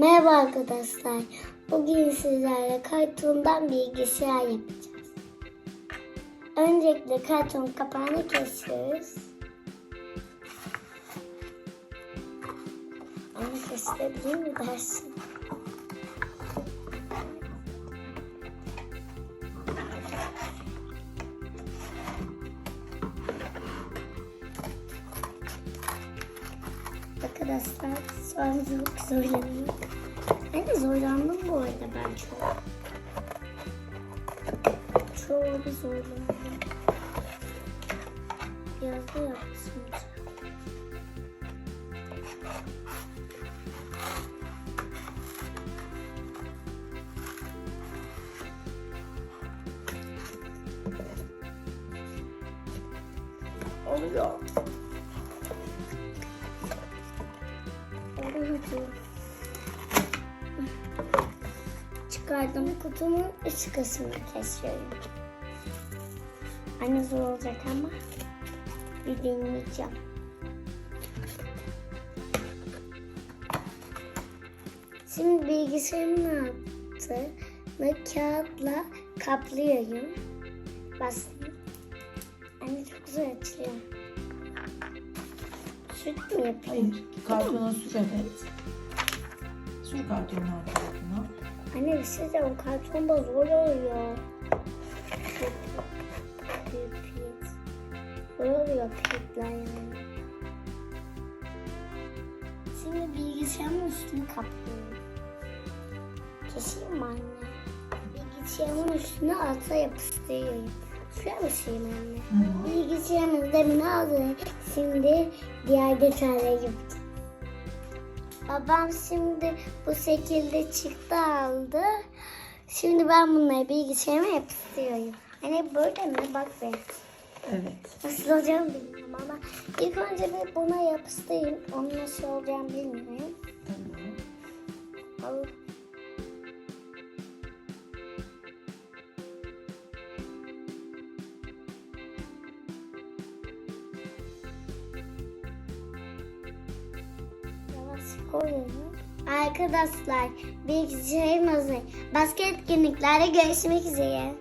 Merhaba arkadaşlar. Bugün sizlerle kartondan bilgisayar yapacağız. Öncelikle karton kapağını kesiyoruz. Onu kesilebilir mi dersin? Arkadaşlar çok zorlanıyorum. Ben de zorlandım bu arada ben çok. Çok bir zorlandım. Biraz da yapsın. Oluyor. Çıkardım kutunun üst kısmını kesiyorum. Anne zor olacak ama bir deneyeceğim. Şimdi bilgisayarın altını kağıtla kaplıyorum. Bastım. Anne çok güzel açılıyor. Süt mü yapayım? Hayır, kartona sür evet. Sür kartonun altına. Anne bir şey o karton da zor oluyor. Zor oluyor pipler yani. Şimdi bilgisayarın üstünü kaplıyorum. Keseyim mi anne? Bilgisayarın üstüne alta yapıştırıyorum. Şuraya mı şeyim anne? Bilgisayarımız demin aldı. Şimdi diğer detayları yapacağım. Babam şimdi bu şekilde çıktı aldı. Şimdi ben bunları bilgisayarıma yapıştırıyorum. Hani böyle mi? Bak be. Evet. Nasıl olacağını bilmiyorum ama ilk önce bir buna yapıştırayım. Onun nasıl olacağını bilmiyorum. Tamam. Al. Arkadaşlar bilgisayarım hazır. Başka etkinliklerde görüşmek üzere.